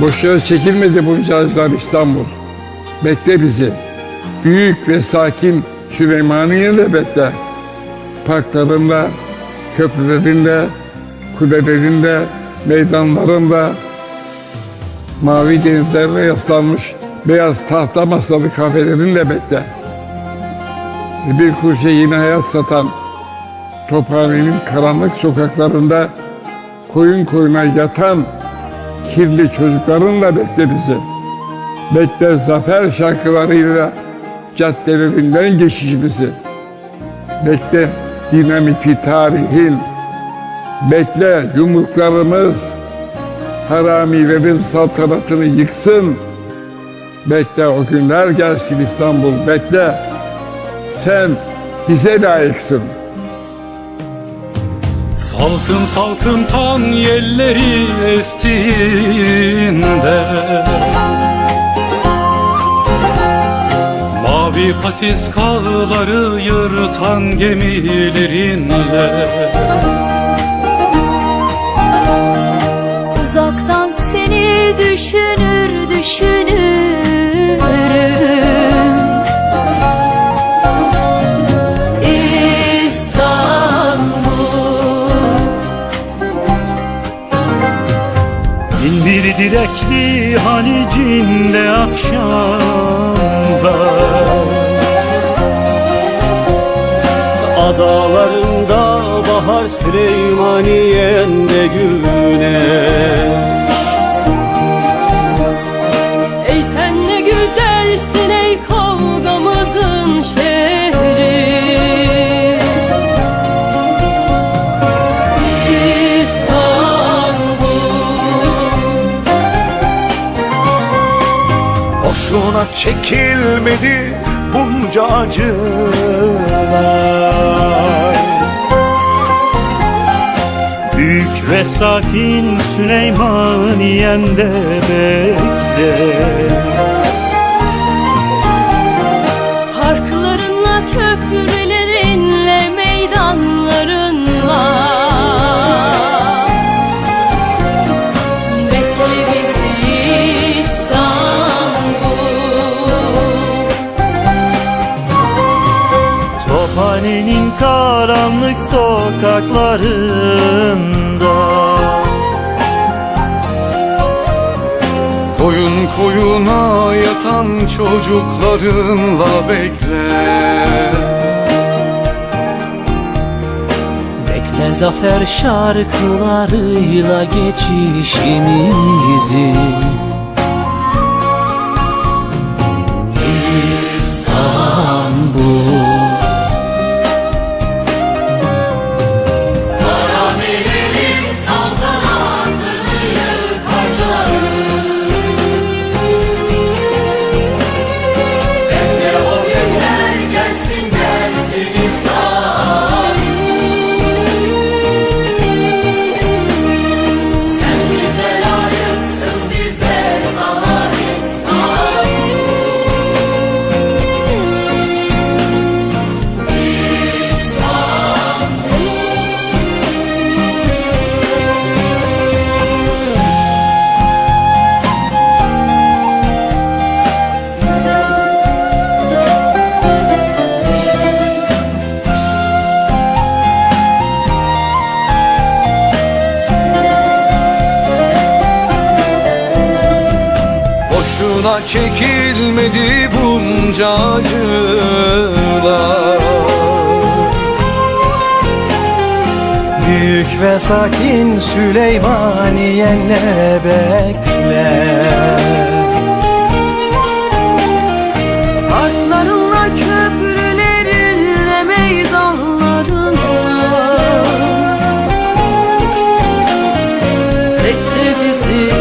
Boşuna çekilmedi bunca acılar İstanbul. Bekle bizi. Büyük ve sakin Süleymaniye'de bekle. Parklarında, köprülerinde, kulelerinde, meydanlarında, mavi denizlerine yaslanmış beyaz tahta masalı kafelerinle bekle. Bir kurşe yine hayat satan Tophane'nin karanlık sokaklarında koyun koyuna yatan kirli çocuklarınla bekle bizi. Bekle zafer şarkılarıyla caddelerinden geçişimizi. Bekle dinamiti tarihin. Bekle yumruklarımız haramilerin saltanatını yıksın. Bekle o günler gelsin İstanbul bekle. Sen bize layıksın. Salkım salkım tan yelleri estiğinde. Mavi patiskaları yırtan gemilerinle Bin bir dilekli hanicinde akşamlar. Adalarında bahar Süleymaniye'nde güneş Boşuna çekilmedi bunca acılar. Büyük ve sakin Süleymaniye'nde bekle. Parklarınla, köprülerinle, karanlık sokaklarında. Koyun koyuna yatan çocuklarınla bekle. Bekle zafer şarkılarıyla geçişimizi Boşuna çekilmedi bunca acılar. Büyük ve sakin Süleymaniye ne bekler. Parklarınla köprülerinle meydanlarınla Bekle bizi.